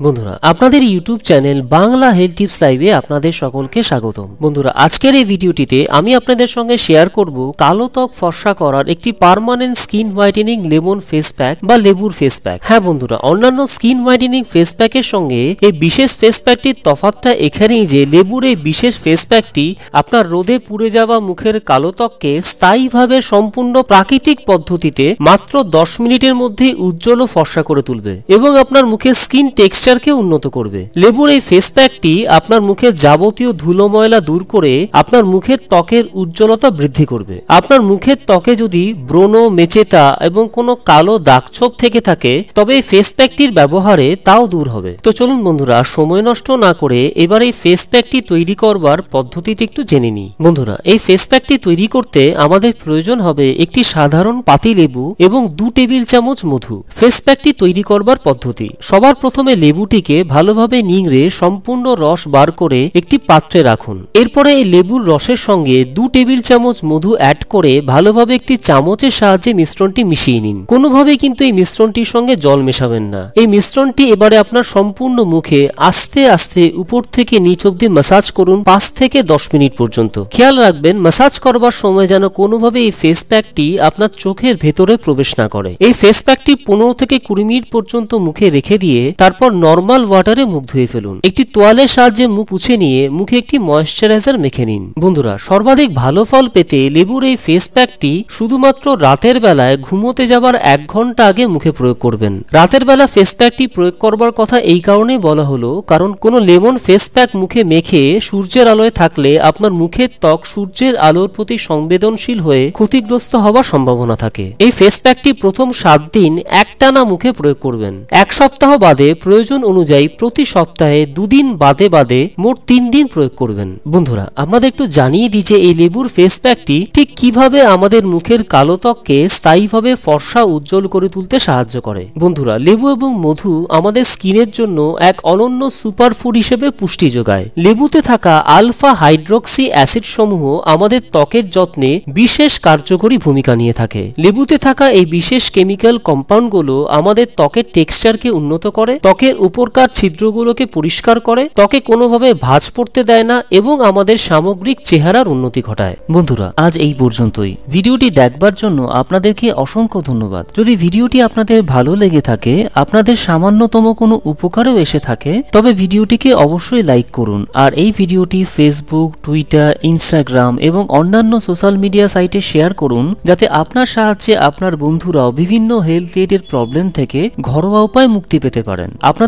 বন্ধুরা, আপনাদের YouTube channel Bangla health tips লাইভে আপনাদের সকলকে স্বাগতম। বন্ধুরা, আজকের এই ভিডিওটিতে আমি আপনাদের সঙ্গে শেয়ার করব কালো ত্বক ফর্সা করার একটি permanent skin whitening lemon face pack বা লেবুর ফেস প্যাক। হ্যাঁ বন্ধুরা, অন্যান্য স্কিন হোয়াইটেনিং ফেস প্যাকের সঙ্গে এই বিশেষ ফেস প্যাকটির তফাৎটা এখানেই যে লেবুর এই বিশেষ ফেস প্যাকটি আপনার রোদে পুড়ে যাওয়া মুখের কালো ত্বককে স্থায়ীভাবে সম্পূর্ণ প্রাকৃতিক পদ্ধতিতে মাত্র দশ মিনিটের মধ্যে উজ্জ্বল ও ফর্সা করে তুলবে এবং আপনার মুখের স্কিন টেক্সচারকে উন্নত করবে। লেবুর এই ফেস প্যাকটি আপনার মুখের যাবতীয় ধুলো ময়লা দূর করে আপনার মুখের ত্বকের উজ্জ্বলতা বৃদ্ধি করবে। আপনার মুখের ত্বকে যদি ব্রণ, মেচেতা এবং কোনো কালো দাগছোপ থেকে থাকে, তবে এই ফেস প্যাকটির ব্যবহারে তাও দূর হবে। তো চলুন বন্ধুরা, সময় নষ্ট না করে এবার এই ফেস প্যাকটি তৈরি করবার পদ্ধতিটি একটু জেনে নিই। বন্ধুরা, এই ফেস প্যাকটি তৈরি করতে আমাদের প্রয়োজন হবে একটি সাধারণ পাতি লেবু এবং দু টেবিল চামচ মধু। ফেস প্যাকটি তৈরি করবার পদ্ধতি। সবার প্রথমে লেবুটিকে ভালোভাবে নিংড়ে সম্পূর্ণ রস বার করে একটি পাত্রে রাখুন। এরপরে এই লেবুর রসের সঙ্গে দু টেবিল চামচ মধু অ্যাড করে ভালোভাবে একটি চামচের সাহায্যে মিশ্রণটি মিশিয়ে নিন। কোনোভাবেই কিন্তু এই মিশ্রণটির সঙ্গে জল মেশাবেন না। এই মিশ্রণটি এবারে আপনার সম্পূর্ণ মুখে আস্তে আস্তে উপর থেকে নিচ অব্দি মাসাজ করুন পাঁচ থেকে দশ মিনিট পর্যন্ত। খেয়াল রাখবেন মাসাজ করবার সময় যেন কোনোভাবে এই ফেস প্যাকটি আপনার চোখের ভেতরে প্রবেশ না করে। এই ফেস প্যাকটি পনেরো থেকে কুড়ি মিনিট পর্যন্ত মুখে রেখে দিয়ে তারপর নর্মাল ওয়াটারে মুখ ধুয়ে ফেলুন। একটি তোয়ালের সাহায্যে মুখ মুছে নিয়ে মুখে একটি ময়শ্চারাইজার মেখে নিন। বন্ধুরা, সর্বাধিক ভালো ফল পেতে লেবুর এই ফেস প্যাকটি শুধুমাত্র রাতের বেলায় ঘুমোতে যাবার এক ঘণ্টা আগে মুখে প্রয়োগ করবেন। রাতের বেলা ফেস প্যাকটি প্রয়োগ করবার কথা এই কারণেই বলা হলো, কারণ কোনো লেমন ফেস প্যাক মুখে মেখে সূর্যের আলোয় থাকলে আপনার মুখের ত্বক সূর্যের আলোর প্রতি সংবেদনশীল হয়ে ক্ষতিগ্রস্ত হওয়ার সম্ভাবনা থাকে। এই ফেস প্যাকটি প্রথম সাত দিন একটানা মুখে প্রয়োগ করবেন। এক সপ্তাহ বাদে প্রয়োজন অনুযায়ী প্রতি সপ্তাহে দুদিন বাদে বাদে মোট তিন দিন প্রয়োগ করবেন। বন্ধুরা, আপনাদের একটু জানিয়ে দিই যে এই লেবুর ফেস প্যাকটি ঠিক কীভাবে আমাদের মুখের কালো ত্বককে স্থায়ীভাবে ফর্সা উজ্জ্বল করে তুলতে সাহায্য করে। বন্ধুরা, লেবু এবং মধু আমাদের স্কিনের জন্য এক অনন্য সুপারফুড হিসেবে পুষ্টি যোগায়। লেবুতে থাকা আলফা হাইড্রক্সি অ্যাসিড সমূহ আমাদের ত্বকের যত্নে বিশেষ কার্যকরী ভূমিকা নিয়ে থাকে। লেবুতে থাকা এই বিশেষ কেমিক্যাল কম্পাউন্ডগুলো আমাদের ত্বকের টেক্সচারকে উন্নত করে, ত্বকের উপরকার ছিদ্রগুলোকে পরিষ্কার করে, ত্বকে কোনোভাবে ভাঁজ পড়তে দেয় না এবং আমাদের সামগ্রিক চেহারার উন্নতি ঘটায়। বন্ধুরা, আজ এই পর্যন্তই। ভিডিওটি দেখবার জন্য আপনাদেরকে অসংখ্য ধন্যবাদ। যদি ভিডিওটি আপনাদের ভালো লেগে থাকে, আপনাদের সামান্যতম কোনো উপকারও এসে থাকে, তবে ভিডিওটিকে অবশ্যই লাইক করুন। আর এই ভিডিওটি ফেসবুক টুইটার ইনস্টাগ্রাম এবং অন্যান্য সোশ্যাল মিডিয়া সাইটে শেয়ার করুন, যাতে আপনার সাহায্যে আপনার বন্ধুরাও বিভিন্ন হেলথ রিলেটেড প্রবলেম থেকে ঘরোয়া উপায় মুক্তি পেতে পারেন। আপনাদের